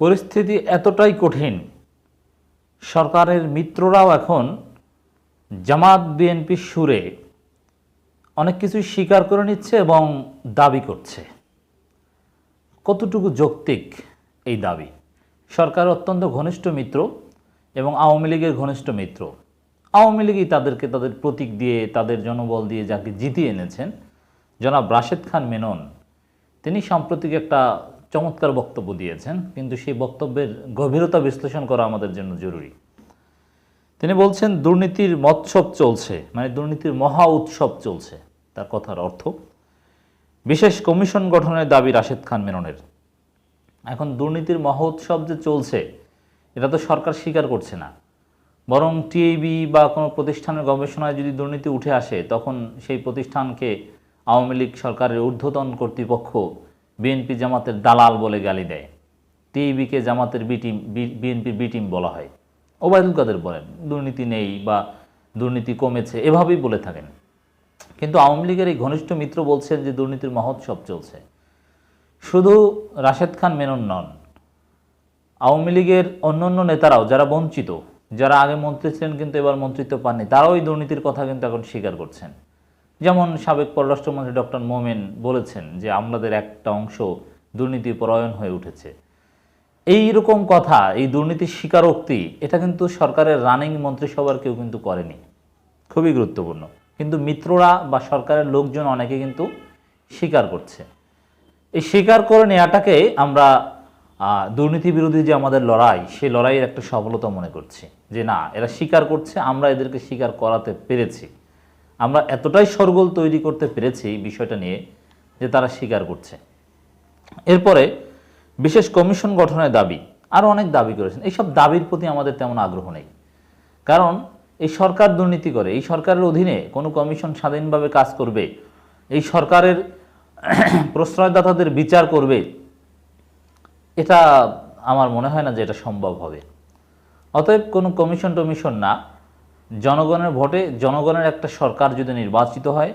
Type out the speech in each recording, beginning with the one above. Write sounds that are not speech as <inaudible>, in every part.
পরিস্থিতি এতটাই কঠিন, সরকারের মিত্ররাও এখন জামাত বিএনপির সুরে অনেক কিছুই স্বীকার করে নিচ্ছে এবং দাবি করছে। কতটুকু যৌক্তিক এই দাবি? সরকার অত্যন্ত ঘনিষ্ঠ মিত্র এবং আওয়ামী লীগের ঘনিষ্ঠ মিত্র। আওয়ামী লীগই তাদেরকে তাদের প্রতীক দিয়ে, তাদের জনবল দিয়ে যাকে জিতিয়ে এনেছেন, জনাব রাশেদ খান মেনন, তিনি সাম্প্রতিক একটা চমৎকার বক্তব্য দিয়েছেন, কিন্তু সেই বক্তব্যের গভীরতা বিশ্লেষণ করা আমাদের জন্য জরুরি। তিনি বলছেন, দুর্নীতির মৎসব চলছে মানে দুর্নীতির মহা উৎসব চলছে, তার কথার অর্থ, বিশেষ কমিশন গঠনের দাবি রাশেদ খান মেননের। এখন দুর্নীতির মহা উৎসব যে চলছে, এটা তো সরকার স্বীকার করছে না। বরং টিএবি বা কোনো প্রতিষ্ঠানের গবেষণায় যদি দুর্নীতি উঠে আসে, তখন সেই প্রতিষ্ঠানকে আওয়ামী লীগ সরকারের ঊর্ধ্বতন কর্তৃপক্ষ বিএনপি জামাতের দালাল বলে গালি দেয়। টিএবিকে জামাতের বি টিম বিএনপির বি টিম বলা হয়। ওবায়দুল কাদের বলেন, দুর্নীতি নেই বা দুর্নীতি কমেছে, এভাবেই বলে থাকেন। কিন্তু আওয়ামী লীগের এই ঘনিষ্ঠ মিত্র বলছেন যে দুর্নীতির মহোৎসব চলছে। শুধু রাশেদ খান মেনন নন, আওয়ামী লীগের অন্যান্য নেতারাও যারা বঞ্চিত, যারা আগে মন্ত্রী ছিলেন কিন্তু এবার মন্ত্রিত্ব পাননি, তারাও এই দুর্নীতির কথা কিন্তু এখন স্বীকার করছেন। যেমন সাবেক পররাষ্ট্রমন্ত্রী ডক্টর মোমেন বলেছেন যে আমলাদের একটা অংশ দুর্নীতি পরায়ণ হয়ে উঠেছে। এই রকম কথা, এই দুর্নীতির স্বীকারোক্তি, এটা কিন্তু সরকারের রানিং মন্ত্রিসভার কেউ কিন্তু করেনি। খুবই গুরুত্বপূর্ণ। কিন্তু মিত্ররা বা সরকারের লোকজন অনেকে কিন্তু স্বীকার করছে। এই স্বীকার করে নেওয়াটাকে আমরা দুর্নীতি বিরোধী যে আমাদের লড়াই সেই লড়াইয়ের একটা সফলতা মনে করছি। যে না, এরা স্বীকার করছে, আমরা এদেরকে স্বীকার করাতে পেরেছি। আমরা এতটাই সরগোল তৈরি করতে পেরেছি বিষয়টা নিয়ে যে তারা স্বীকার করছে। এরপরে বিশেষ কমিশন গঠনের দাবি আরও অনেক দাবি করেছেন। এইসব দাবির প্রতি আমাদের তেমন আগ্রহ নেই। কারণ এই সরকার দুর্নীতি করে, এই সরকারের অধীনে কোনো কমিশন স্বাধীনভাবে কাজ করবে, এই সরকারের <clears throat> প্রশ্রয়দাতাদের বিচার করবে, এটা আমার মনে হয় না যে এটা সম্ভব হবে। অতএব কোনো কমিশন টমিশন না জনগণের ভোটে জনগণের একটা সরকার যদি নির্বাচিত হয়,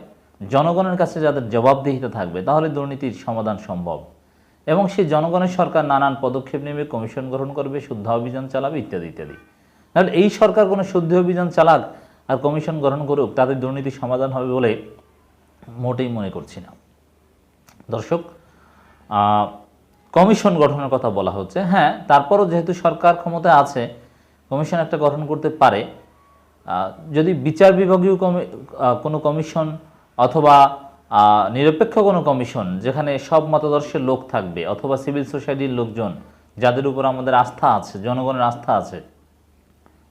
জনগণের কাছে যাদের জবাবদিহিতা থাকবে, তাহলে দুর্নীতির সমাধান সম্ভব। এবং সেই জনগণের সরকার নানান পদক্ষেপ নেবে, কমিশন গ্রহণ করবে, শুদ্ধ অভিযান চালাবে, ইত্যাদি ইত্যাদি। তাহলে এই সরকার কোনো শুদ্ধ অভিযান চালাক আর কমিশন গ্রহণ করুক, তাদের দুর্নীতির সমাধান হবে বলে মোটেই মনে করছি না। দর্শক কমিশন গঠনের কথা বলা হচ্ছে। হ্যাঁ তারপরও যেহেতু সরকার ক্ষমতায় আছে, কমিশন একটা গঠন করতে পারে যদি বিচার বিভাগীয় কোনো কমিশন অথবা নিরপেক্ষ কোনো কমিশন যেখানে সব মতাদর্শের লোক থাকবে অথবা সিভিল সোসাইটির লোকজন যাদের উপর আমাদের আস্থা আছে, জনগণের আস্থা আছে,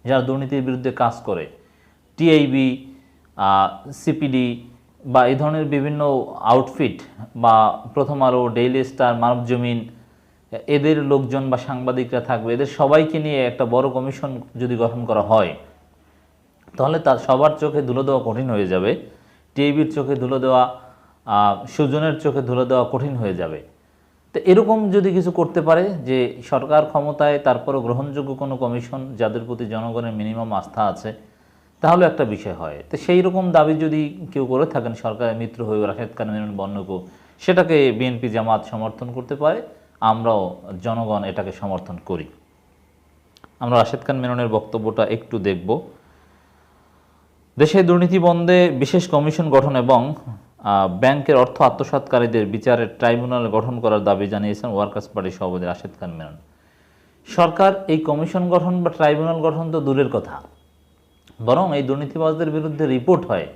যারা দুর্নীতির বিরুদ্ধে কাজ করে টিআইবি সিপিডি বা এই ধরনের বিভিন্ন আউটফিট বা প্রথম আলো ডেইলি স্টার মানব জমিন, এদের লোকজন বা সাংবাদিকরা থাকবে, এদের সবাইকে নিয়ে একটা বড় কমিশন যদি গঠন করা হয় তাহলে তার সবার চোখে ধুলো দেওয়া কঠিন হয়ে যাবে, টিআইবির চোখে ধুলো দেওয়া সুজনের চোখে ধুলো দেওয়া কঠিন হয়ে যাবে। তো এরকম যদি কিছু করতে পারে যে সরকার ক্ষমতায় তারপরও গ্রহণযোগ্য কোনো কমিশন যাদের প্রতি জনগণের মিনিমাম আস্থা আছে, তাহলে একটা বিষয় হয়। তো সেই রকম দাবি যদি কেউ করে থাকেন, সরকারের মিত্র হয়ে রাশেদ খান মেনন বর্ণকু সেটাকে বিএনপি জামাত সমর্থন করতে পারে, আমরাও জনগণ এটাকে সমর্থন করি। আমরা রাশেদ খান মেননের বক্তব্যটা একটু দেখব। দেশে দুর্নীতি বন্ধে বিশেষ কমিশন গঠন এবং ব্যাংকের অর্থ আত্মসাৎকারীদের বিচারের ট্রাইব্যুনাল গঠন করার দাবি জানিয়েছেন ওয়ার্কার্স পার্টির সভাপতি রাশেদ খান মেনন সরকার এই কমিশন গঠন বা ট্রাইব্যুনাল গঠন তো দূরের কথা। বরং এই দুর্নীতিবাজদের বিরুদ্ধে রিপোর্ট হয়।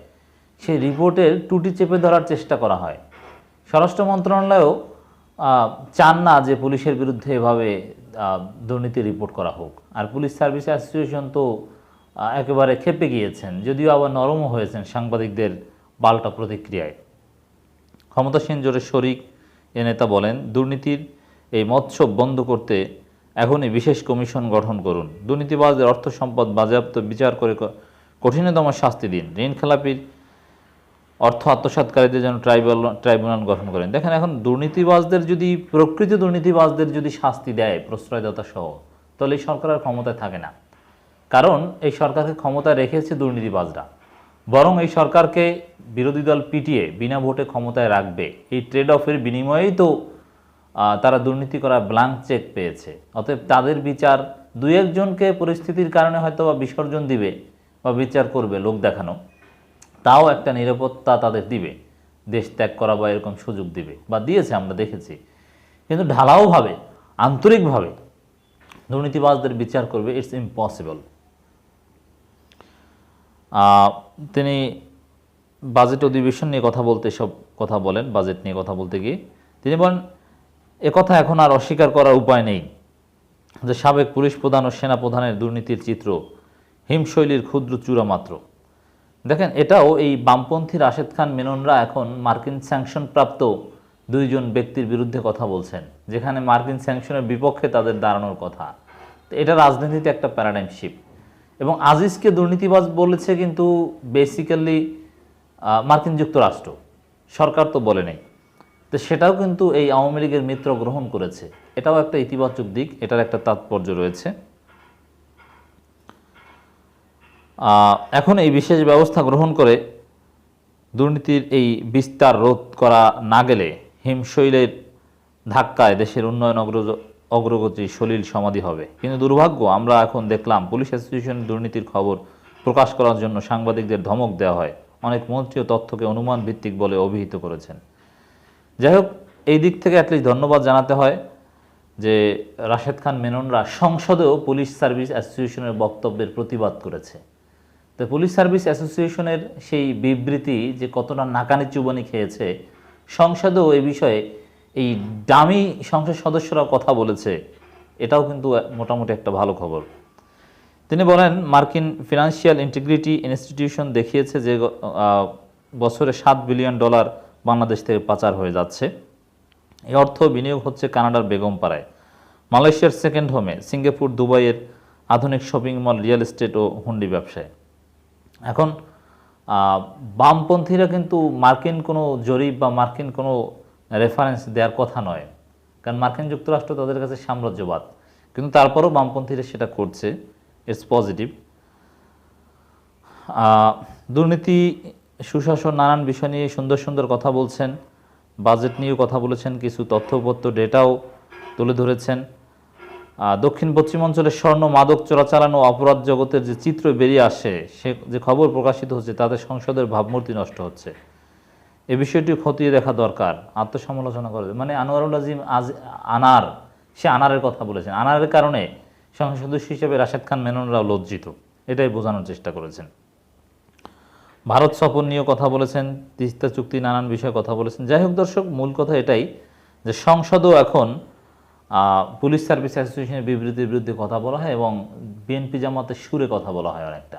সেই রিপোর্টের টুটি চেপে ধরার চেষ্টা করা হয়। স্বরাষ্ট্র মন্ত্রণালয়ও চান না যে পুলিশের বিরুদ্ধে এভাবে দুর্নীতি রিপোর্ট করা হোক। আর পুলিশ সার্ভিস অ্যাসোসিয়েশন তো একেবারে খেপে গিয়েছেন, যদিও আবার নরমও হয়েছেন সাংবাদিকদের পাল্টা প্রতিক্রিয়ায়। ক্ষমতাসীন জোটের শরিক এ নেতা বলেন, দুর্নীতির এই মৎসব বন্ধ করতে এখনই বিশেষ কমিশন গঠন করুন। দুর্নীতিবাজদের অর্থ সম্পদ বাজেয়াপ্ত বিচার করে কঠিনতম শাস্তি দিন। ঋণ খেলাপির অর্থ আত্মসাৎকারীদের যেন ট্রাইব্যুনাল ট্রাইব্যুনাল গঠন করেন। দেখেন, এখন দুর্নীতিবাজদের যদি, প্রকৃত দুর্নীতিবাজদের যদি শাস্তি দেয় প্রশ্রয়দাতা সহ, তাহলে সরকার আর ক্ষমতায় থাকে না। কারণ এই সরকারকে ক্ষমতায় রেখেছে দুর্নীতিবাজরা। বরং এই সরকারকে বিরোধী দল পিটিয়ে বিনা ভোটে ক্ষমতায় রাখবে। এই ট্রেড অফের বিনিময়েই তো তারা দুর্নীতি করার ব্ল্যাঙ্ক চেক পেয়েছে। অতএব তাদের বিচার দুই একজনকে পরিস্থিতির কারণে হয়তো বা বিসর্জন দিবে বা বিচার করবে লোক দেখানো। তাও একটা নিরাপত্তা তাদের দিবে। দেশ ত্যাগ করা বা এরকম সুযোগ দিবে। বা দিয়েছে, আমরা দেখেছি। কিন্তু ঢালাওভাবে, আন্তরিকভাবে দুর্নীতিবাজদের বিচার করবে ইটস ইম্পসিবল তিনি বাজেট অধিবেশন নিয়ে কথা বলতে সব কথা বলেন, বাজেট নিয়ে কথা বলতে গিয়ে। তিনি বলেন কথা এখন আর অস্বীকার করার উপায় নেই। যে সাবেক পুলিশ প্রধান ও সেনা প্রধানের দুর্নীতির চিত্র, হিমশৈলীর ক্ষুদ্র চূড়া মাত্র। দেখেন, এটাও এই বামপন্থী রাশেদ খান মেননরা এখন মার্কিন স্যাংশন প্রাপ্ত দুইজন ব্যক্তির বিরুদ্ধে কথা বলছেন, যেখানে মার্কিন স্যাংশনের বিপক্ষে তাদের দাঁড়ানোর কথা। তো এটা রাজনীতিতে একটা প্যারাডাইম শিফট এবং আজিজকে দুর্নীতিবাজ বলেছে কিন্তু বেসিক্যালি মার্কিন যুক্তরাষ্ট্র। সরকার তো বলে নেই। তো সেটাও কিন্তু এই আওয়ামী লীগের মিত্র গ্রহণ করেছে। এটাও একটা ইতিবাচক দিক, এটার একটা তাৎপর্য রয়েছে। এখন এই বিশেষ ব্যবস্থা গ্রহণ করে দুর্নীতির এই বিস্তার রোধ করা না গেলে হিমশৈলের ধাক্কায় দেশের উন্নয়ন অগ্রজ- অগ্রগতি, সলিল সমাধি হবে। কিন্তু দুর্ভাগ্য, আমরা এখন দেখলাম পুলিশ অ্যাসোসিয়েশন দুর্নীতির খবর প্রকাশ করার জন্য সাংবাদিকদের ধমক দেওয়া হয়। অনেক মন্ত্রী ও তথ্যকে অনুমান ভিত্তিক বলে অভিহিত করেছেন। যাই হোক, এই দিক থেকে অ্যাটলিস্ট ধন্যবাদ জানাতে হয় যে রাশেদ খান মেননরা সংসদেও পুলিশ সার্ভিস অ্যাসোসিয়েশনের বক্তব্যের প্রতিবাদ করেছে। তো পুলিশ সার্ভিস অ্যাসোসিয়েশনের সেই বিবৃতি যে কতটা নাকানি চুবানি খেয়েছে, সংসদেও এই বিষয়ে এই দামি সংসদ সদস্যরা কথা বলেছে, এটাও কিন্তু মোটামুটি একটা ভালো খবর। তিনি বলেন, মার্কিন ফিনান্সিয়াল ইন্টিগ্রিটি ইনস্টিটিউশন দেখিয়েছে যে বছরে সাত বিলিয়ন ডলার বাংলাদেশ থেকে পাচার হয়ে যাচ্ছে। এই অর্থ বিনিয়োগ হচ্ছে কানাডার বেগমপাড়ায় মালয়েশিয়ার সেকেন্ড হোমে, সিঙ্গাপুর, দুবাইয়ের আধুনিক শপিং মল, রিয়েল এস্টেট ও হুন্ডি ব্যবসায়। এখন বামপন্থীরা কিন্তু মার্কিন কোনো জরিপ বা মার্কিন কোনো রেফারেন্স দেওয়ার কথা নয়। কারণ মার্কিন যুক্তরাষ্ট্র তাদের কাছে সাম্রাজ্যবাদ। কিন্তু তারপরেও বামপন্থীরা সেটা করছে। ইটস পজিটিভ দুর্নীতি, সুশাসন, নানান বিষয় নিয়ে সুন্দর সুন্দর কথা বলছেন। বাজেট নিয়েও কথা বলেছেন। কিছু তথ্যপত্র, ডেটাও তুলে ধরেছেন। দক্ষিণ পশ্চিমাঞ্চলের স্বর্ণ মাদক চোরাচালান ও অপরাধ জগতের যে চিত্র বেরিয়ে আসে, সে যে খবর প্রকাশিত হচ্ছে, তাতে সংসদের ভাবমূর্তি নষ্ট হচ্ছে। এ বিষয়টি খতিয়ে দেখা দরকার, আত্মসমালোচনা করে। মানে আনোয়ারুল আজিম আজ আনার, সে আনারের কথা বলেছেন। আনারের কারণে সংসদ সদস্য হিসেবে রাশেদ খান মেননরাও লজ্জিত। এটাই বোঝানোর চেষ্টা করেছেন। ভারত সফর নিয়েও কথা বলেছেন, তিস্তা চুক্তি, নানান বিষয়ে কথা বলেছেন। যাই হোক দর্শক, মূল কথা এটাই যে সংসদও এখন পুলিশ সার্ভিস অ্যাসোসিয়েশনের বিবৃতির বিরুদ্ধে কথা বলা হয় এবং বিএনপি জামাতের সুরে কথা বলা হয় অনেকটা।